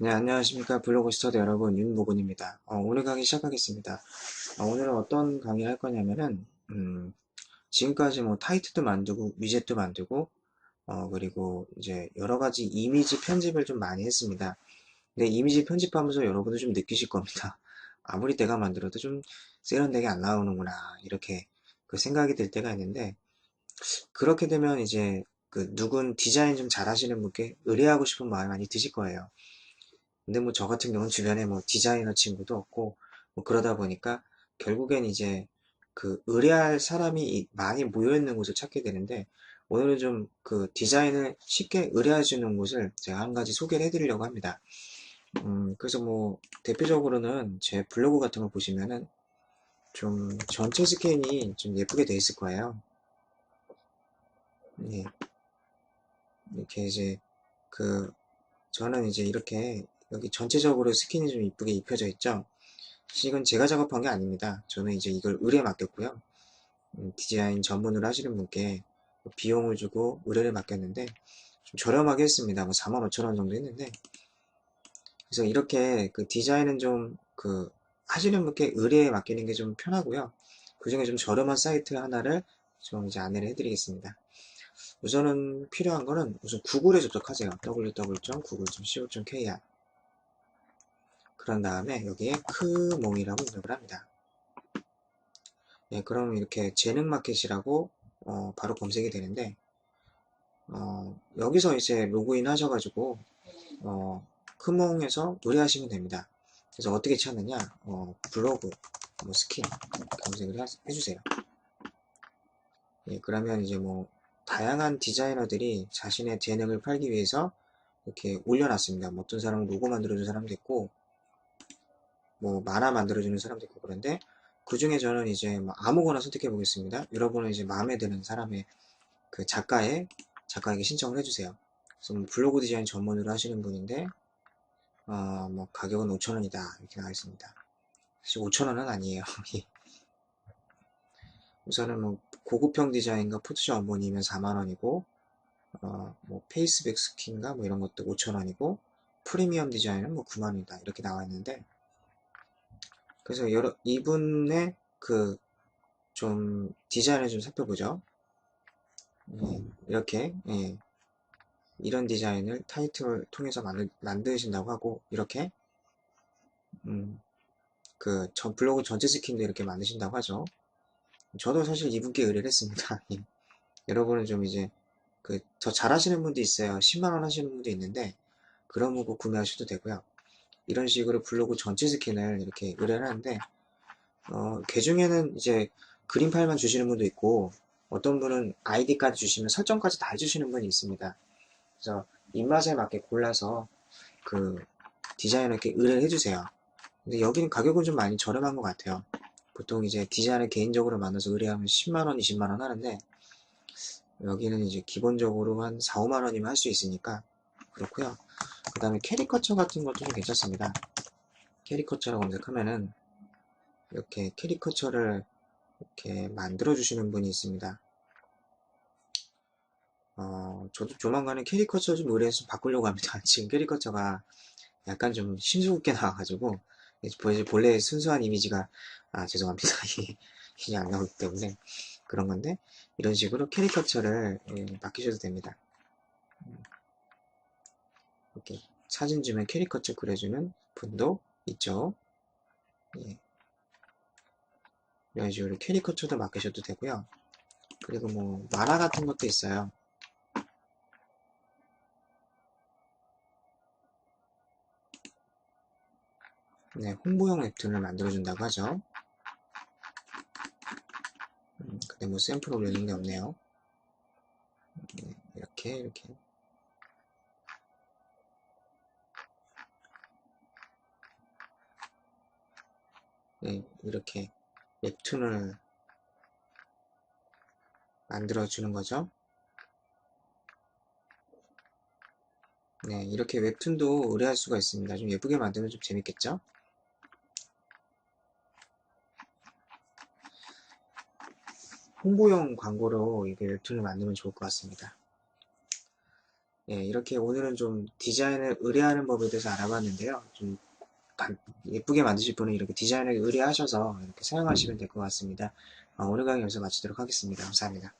네, 안녕하십니까. 블로그 스터디 여러분, 윤모근입니다. 어, 오늘 강의 시작하겠습니다. 어, 오늘은 어떤 강의를 할 거냐면은, 음, 지금까지 뭐 타이틀도 만들고, 위젯도 만들고, 어, 그리고 이제 여러 가지 이미지 편집을 좀 많이 했습니다. 근데 이미지 편집하면서 여러분도 좀 느끼실 겁니다. 아무리 내가 만들어도 좀 세련되게 안 나오는구나, 이렇게 그 생각이 들 때가 있는데, 그렇게 되면 이제 그 누군 디자인 좀 잘하시는 분께 의뢰하고 싶은 마음이 많이 드실 거예요. 근데 뭐 저 같은 경우는 주변에 뭐 디자이너 친구도 없고 뭐 그러다 보니까 결국엔 이제 그 의뢰할 사람이 많이 모여 있는 곳을 찾게 되는데 오늘은 좀 그 디자인을 쉽게 의뢰할 수 있는 곳을 제가 한 가지 소개를 해드리려고 합니다. 음, 그래서 뭐 대표적으로는 제 블로그 같은 걸 보시면은 좀 전체 스캔이 좀 예쁘게 돼 있을 거예요. 예. 이렇게 이제 그 저는 이제 이렇게 여기 전체적으로 스킨이 좀 이쁘게 입혀져 있죠. 이건 제가 작업한 게 아닙니다. 저는 이제 이걸 의뢰 맡겼고요. 음, 디자인 전문으로 하시는 분께 비용을 주고 의뢰를 맡겼는데 좀 저렴하게 했습니다. 뭐 4만 5천 원 정도 했는데 그래서 이렇게 그 디자인은 좀 그 하시는 분께 의뢰에 맡기는 게 좀 편하고요. 그 중에 좀 저렴한 사이트 하나를 좀 이제 안내를 해드리겠습니다. 우선은 필요한 거는 우선 구글에 접속하세요. www.google.co.kr 그런 다음에 여기에 크몽이라고 입력을 합니다. 예, 그럼 이렇게 재능마켓이라고 어, 바로 검색이 되는데 어, 여기서 이제 로그인 하셔가지고 어, 크몽에서 노래하시면 됩니다. 그래서 어떻게 찾느냐 어, 블로그 뭐 스킨 검색을 해주세요. 예, 그러면 이제 뭐 다양한 디자이너들이 자신의 재능을 팔기 위해서 이렇게 올려놨습니다. 뭐 어떤 사람은 로고 만들어준 사람도 있고 뭐 만화 만들어주는 사람도 있고 그런데 그 중에 저는 이제 뭐 아무거나 선택해 보겠습니다. 여러분은 이제 마음에 드는 사람의 그 작가의 작가에게 신청을 해주세요. 그래서 뭐 블로그 디자인 전문으로 하시는 분인데 어, 뭐 가격은 5천원이다 이렇게 나와 있습니다. 사실 5천원은 아니에요. 우선은 뭐 고급형 디자인과 포토샵 원본이면 4만원이고 어, 뭐 페이스백 스킨가 뭐 이런 것도 5천원이고 프리미엄 디자인은 뭐 9만원이다 이렇게 나와 있는데 그래서 여러 이분의 그 좀 디자인을 좀 살펴보죠. 예, 이렇게 예, 이런 디자인을 타이틀을 통해서 만들, 만드신다고 하고 이렇게 음, 그 전, 블로그 전체 스킨도 이렇게 만드신다고 하죠. 저도 사실 이분께 의뢰를 했습니다. 예. 여러분은 좀 이제 그 더 잘하시는 분도 있어요. 10만원 하시는 분도 있는데 그런 거 구매하셔도 되고요. 이런 식으로 블로그 전체 스킨을 이렇게 의뢰를 하는데 어, 그 중에는 이제 그림 파일만 주시는 분도 있고 어떤 분은 아이디까지 주시면 설정까지 다 해주시는 분이 있습니다. 그래서 입맛에 맞게 골라서 그 디자이너께 의뢰를 해주세요. 근데 여기는 가격은 좀 많이 저렴한 것 같아요. 보통 이제 디자인을 개인적으로 만나서 의뢰하면 10만원, 20만원 하는데 여기는 이제 기본적으로 한 4, 5만원이면 할 수 있으니까 그렇고요. 그 다음에 캐리커처 같은 것도 좀 괜찮습니다. 캐리커처라고 검색하면은 이렇게 캐리커처를 이렇게 만들어 주시는 분이 있습니다. 어, 저도 조만간에 캐리커처 좀 의뢰해서 바꾸려고 합니다. 지금 캐리커처가 약간 좀 심술궂게 나와가지고 본래 순수한 이미지가 아 죄송합니다. 이게 안 나오기 때문에 그런 건데 이런 식으로 캐리커처를 예, 바뀌셔도 됩니다. 이렇게 사진 주면 캐리커처 그려주는 분도 있죠. 예. 이런 식으로 캐리커처도 맡기셔도 되고요. 그리고 뭐 만화 같은 것도 있어요. 네, 홍보용 웹툰을 만들어준다고 하죠. 음, 근데 뭐 샘플 올려놓은 게 없네요. 네, 이렇게, 이렇게. 이렇게 웹툰을 만들어 주는 거죠. 네, 이렇게 웹툰도 의뢰할 수가 있습니다. 좀 예쁘게 만들면 좀 재밌겠죠? 홍보용 광고로 이게 웹툰을 만들면 좋을 것 같습니다. 예, 이렇게 오늘은 좀 디자인을 의뢰하는 법에 대해서 알아봤는데요. 좀 간- 예쁘게 만드실 분은 이렇게 디자인을 의뢰하셔서 이렇게 사용하시면 될 것 같습니다. 어, 오늘 강의 여기서 마치도록 하겠습니다. 감사합니다.